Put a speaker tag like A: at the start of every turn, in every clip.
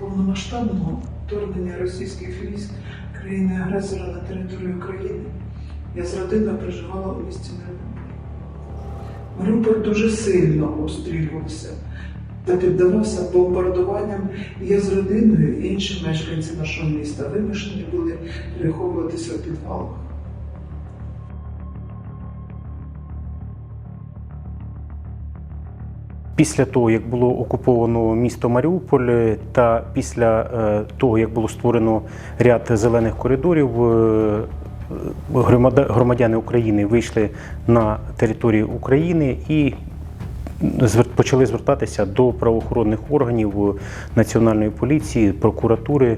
A: повномасштабного вторгнення російських військ країни-агресора на територію України я з родиною проживала у місті Маріуполь. Маріуполь дуже сильно обстрілювався та піддавався бомбардуванням. Я з родиною і інші мешканці нашого міста вимушені були переховуватися у підвалах.
B: Після того, як було окуповано місто Маріуполь, та після е, того, як було створено ряд зелених коридорів, е, громадяни України вийшли на територію України і почали звертатися до правоохоронних органів е, Національної поліції, прокуратури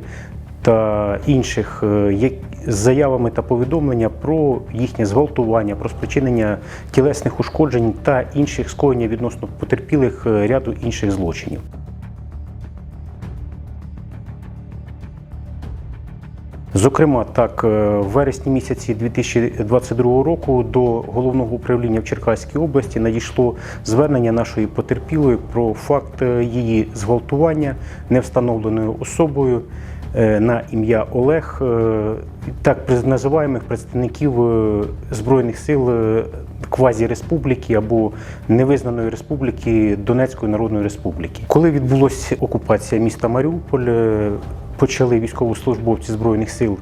B: та інших е, заявами та повідомлення про їхнє зґвалтування, про спричинення тілесних ушкоджень та інших скоєння відносно потерпілих е, ряду інших злочинів. Зокрема, так, е, в вересні місяці 2022 року до головного управління в Черкаській області надійшло звернення нашої потерпілої про факт її зґвалтування невстановленою особою на ім'я Олег, е, так називаємих представників е, Збройних сил е, квазі-республіки або невизнаної республіки Донецької Народної Республіки. Коли відбулася окупація міста Маріуполь, е, почали військовослужбовці Збройних сил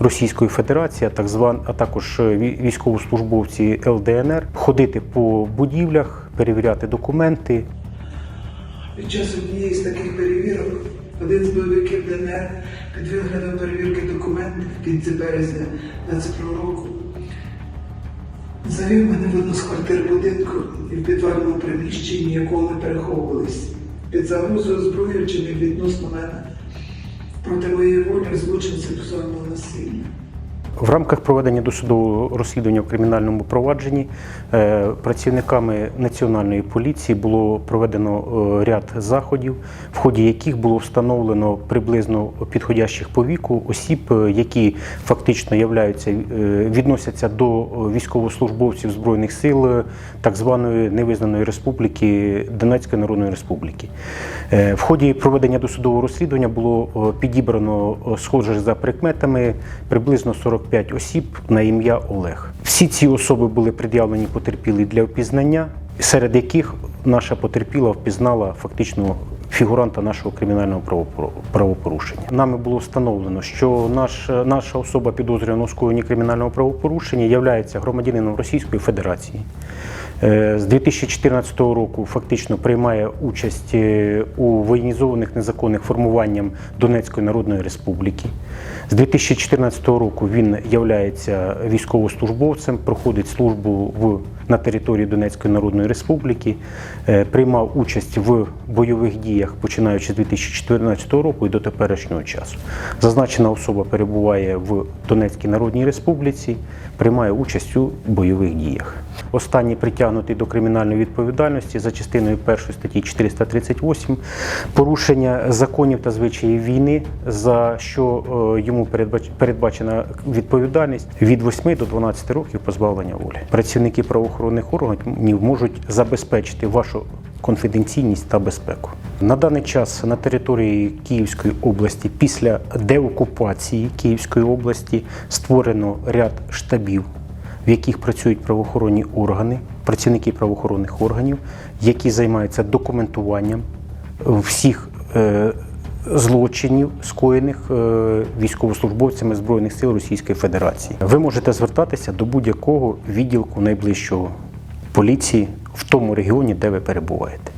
B: Російської Федерації, а так зван, а також е, вій- військовослужбовці ЛДНР ходити по будівлях, перевіряти документи,
A: Під час однієї з таких перевірок один з бойовиків ДНР під виглядом перевірки документів в кінці березня 22 року завів мене в одну з квартир будинку і в підвальному приміщенні, якого ми переховувались. Під загрозою вчинив відносно мене проти моєї волі злочин сексуального насилля.
B: В рамках проведення досудового розслідування в кримінальному провадженні е, працівниками національної поліції було проведено е, ряд заходів, в ході яких було встановлено приблизно підходящих по віку осіб, е, які фактично являються, відносяться до військовослужбовців збройних сил так званої невизнаної республіки Донецької Народної Республіки. В ході проведення досудового розслідування було підібрано схоже за прикметами приблизно 45 осіб на ім'я Олег. Всі ці особи були пред'явлені потерпілі для впізнання, серед яких наша потерпіла впізнала фактично. Фігуранта нашого кримінального правопору- правопорушення нами було встановлено, що наш, наша особа підозрювана у скоєнні кримінального правопорушення є громадянином Російської Федерації. Е, З 2014 року фактично приймає участь е, у воєнізованих незаконних формуванням Донецької Народної Республіки. З 2014 року він є військовослужбовцем, проходить службу в, на території Донецької Народної Республіки, е, приймав участь в бойових діях починаючи з 2014 року і до теперішнього часу. Зазначена особа перебуває в Донецькій Народній Республіці, приймає участь у бойових діях. Останній притягнутий до кримінальної відповідальності за частиною 1 статті 438 порушення законів та звичаїв війни, за що е, йому передбачена відповідальність від 8 до 12 років позбавлення волі. Працівники правоохоронних органів можуть забезпечити вашу конфіденційність та безпеку. На даний час на території Київської області після деокупації Київської області створено ряд штабів в яких працюють правоохоронні органи, працівники правоохоронних органів, які займаються документуванням всіх е, злочинів, скоєних е, військовослужбовцями Збройних сил Російської Федерації. Ви можете звертатися до будь-якого відділку найближчого поліції в тому регіоні, де ви перебуваєте.